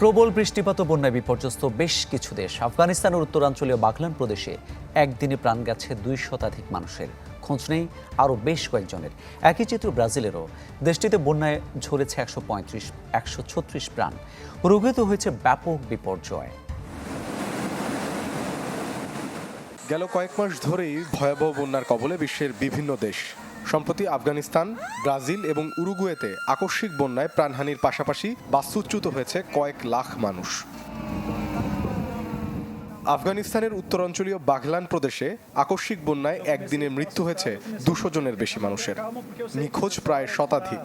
প্রবল বৃষ্টিপাত ও বন্যায় বিপর্যস্ত বেশ কিছু দেশ। আফগানিস্তানের উত্তরাঞ্চলীয় বাগলান প্রদেশে একদিনে প্রাণ গেছে দুই শতাধিক মানুষের। খোঁজ নেই আরও বেশ কয়েকজনের। একই চিত্র ব্রাজিলেরও। দেশটিতে বন্যায় ঝরেছে একশো পঁয়ত্রিশ, একশো ছত্রিশ প্রাণ। রোগিত হয়েছে ব্যাপক বিপর্যয়। গেল কয়েক মাস ধরেই ভয়াবহ বন্যার কবলে বিশ্বের বিভিন্ন দেশ সম্প্রতি আফগানিস্তান, ব্রাজিল এবং উরুগুয়েতে আকস্মিক বন্যায় প্রাণহানির পাশাপাশি বাস্তুচ্যুত হয়েছে কয়েক লাখ মানুষ। আফগানিস্তানের উত্তরাঞ্চলীয় বাঘলান প্রদেশে আকস্মিক বন্যায় একদিনে মৃত্যু হয়েছে দুশো জনের বেশি মানুষের। নিখোঁজ প্রায় শতাধিক।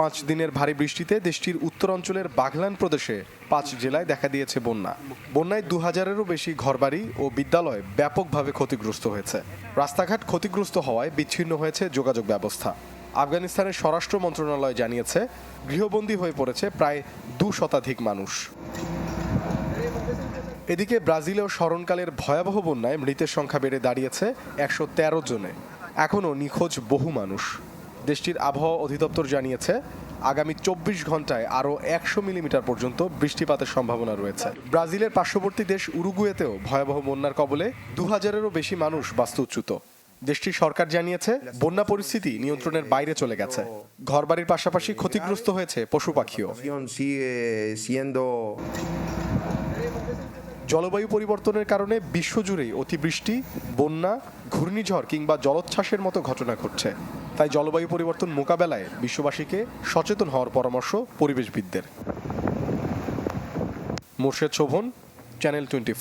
পাঁচ দিনের ভারী বৃষ্টিতে দেশটির উত্তরাঞ্চলের বাঘলান প্রদেশে পাঁচ জেলায় দেখা দিয়েছে বন্যা। বন্যায় দু হাজারেরও বেশি ঘরবাড়ি ও বিদ্যালয় ব্যাপকভাবে ক্ষতিগ্রস্ত হয়েছে। রাস্তাঘাট ক্ষতিগ্রস্ত হওয়ায় বিচ্ছিন্ন হয়েছে যোগাযোগ ব্যবস্থা। আফগানিস্তানের স্বরাষ্ট্র মন্ত্রণালয় জানিয়েছে, গৃহবন্দী হয়ে পড়েছে প্রায় দু শতাধিক মানুষ। এদিকে ব্রাজিলেও স্মরণকালের ভয়াবহ বন্যায় মৃতের সংখ্যা বেড়ে দাঁড়িয়েছে একশো তেরো জনে। এখনও নিখোঁজ বহু মানুষ। দেশটির আবহাওয়া অধিদপ্তর জানিয়েছে, আগামী চব্বিশ ঘন্টায় আরও একশো মিলিমিটার পর্যন্ত বৃষ্টিপাতের সম্ভাবনা রয়েছে। ব্রাজিলের পার্শ্ববর্তী দেশ উরুগুয়েতেও ভয়াবহ বন্যার কবলে দু হাজারেরও বেশি মানুষ বাস্তুচ্যুত। দেশটির সরকার জানিয়েছে, বন্যা পরিস্থিতি নিয়ন্ত্রণের বাইরে চলে গেছে। ঘরবাড়ির পাশাপাশি ক্ষতিগ্রস্ত হয়েছে পশু পাখিও। জলবায়ু পরিবর্তনের কারণে বিশ্বজুড়েই অতিবৃষ্টি, বন্যা, ঘূর্ণিঝড় কিংবা জলোচ্ছ্বাসের মতো ঘটনা ঘটছে। তাই জলবায়ু পরিবর্তন মোকাবেলায় বিশ্ববাসীকে সচেতন হওয়ার পরামর্শ পরিবেশবিদদের। Morshed Shovon channel twenty